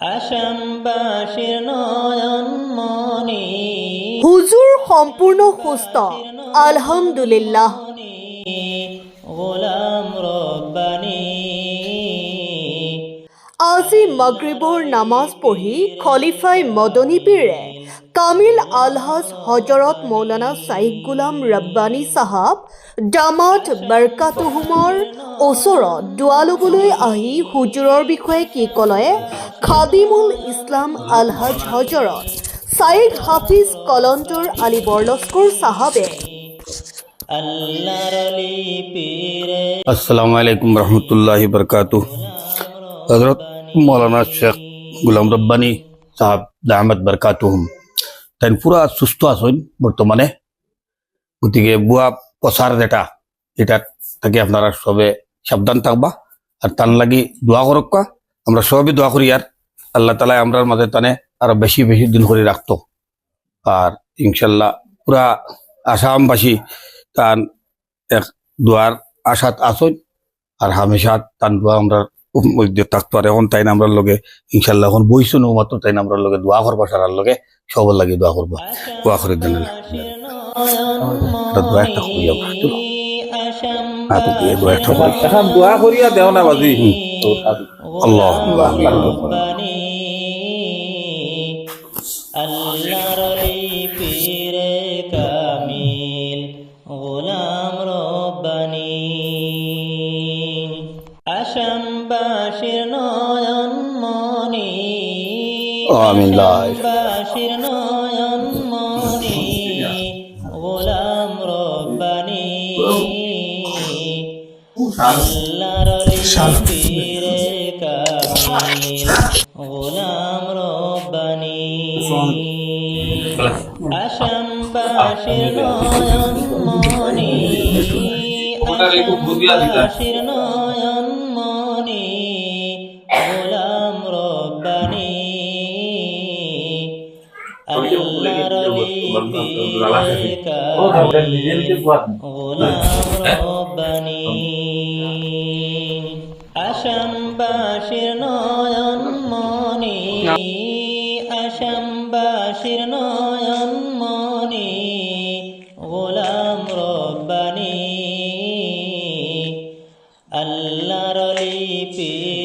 আসামবাসীর নয়ন মনি হুজুর সম্পূর্ণ সুস্থ। আলহামদুলিল্লাহ। গোলাম রব্বানী। আজি মাগৰিবৰ নামাজ পঢ়ি খলিফাই মদনী পীৰে কামিল আলহাজ হজৰত মৌলানা শ্বাইখ গোলাম ৰব্বানী চাহাব দামাত বৰকাতুহুমৰ ওচৰত দোৱা ল'বলৈ আহি হুজুৰৰ বিষয়ে কি ক'লে? খাদিমুল ইছলাম আলহাজ হজৰত শ্বাইখ হাফিজ কলন্তৰ আলী অলি পীরে আসসালামু আলাইকুম রহমতুল্লাহ বরকাত হজরত মৌলানা শেখ গুলাম রব্বানি সাহাব আহমদ বরকাতুহম। তাই পুরা সুস্থ আছেন বর্তমানে। গতিকে বুয়া প্রচার যেটা এটা থেকে আপনারা সবে সাবধান থাকবা। আর তার লাগি দোয়া করক্কা। আমরা সবই দোয়া করি আর আল্লাহ তালা আমরার মাঝে তানে আরও বেশি বেশি দিন করে রাখতো। আর ইনশাল্লাহ পুরা আসামবাসী তান এক দোয়ার আশাত আসন আর হামেশা তান দোয়া আমরা মধ্যে থাকতো। আর এখন তাই আমরা লগে ইনশাল্লাহ এখন বইছো নো মাত্র তাই আমরা লগে দোয়া করবা সারার লগে সবার লাগে দোয়া করবা। দোয়া করে দেন দোয়া একটা করি আমরা চলো দোয়া একটা করি। দোয়া করিয়া দেও না বাজি। আল্লাহ রব্বানী আল্লাহর পীরে কামিল। গোলাম রব্বানী আসামবাসীর নয়ন মনি আমিন নয়ন গোলাম রব্বানী আসামবাসীর নয়ন মনি আসামবাসীর নয়ন মনি গোলাম রব্বানী গোলাম রব্বানী আসামবাসীর নয়ন মনি আসামবাসীর নয়ন মনি গোলাম রব্বানি আল্লাহর লিপি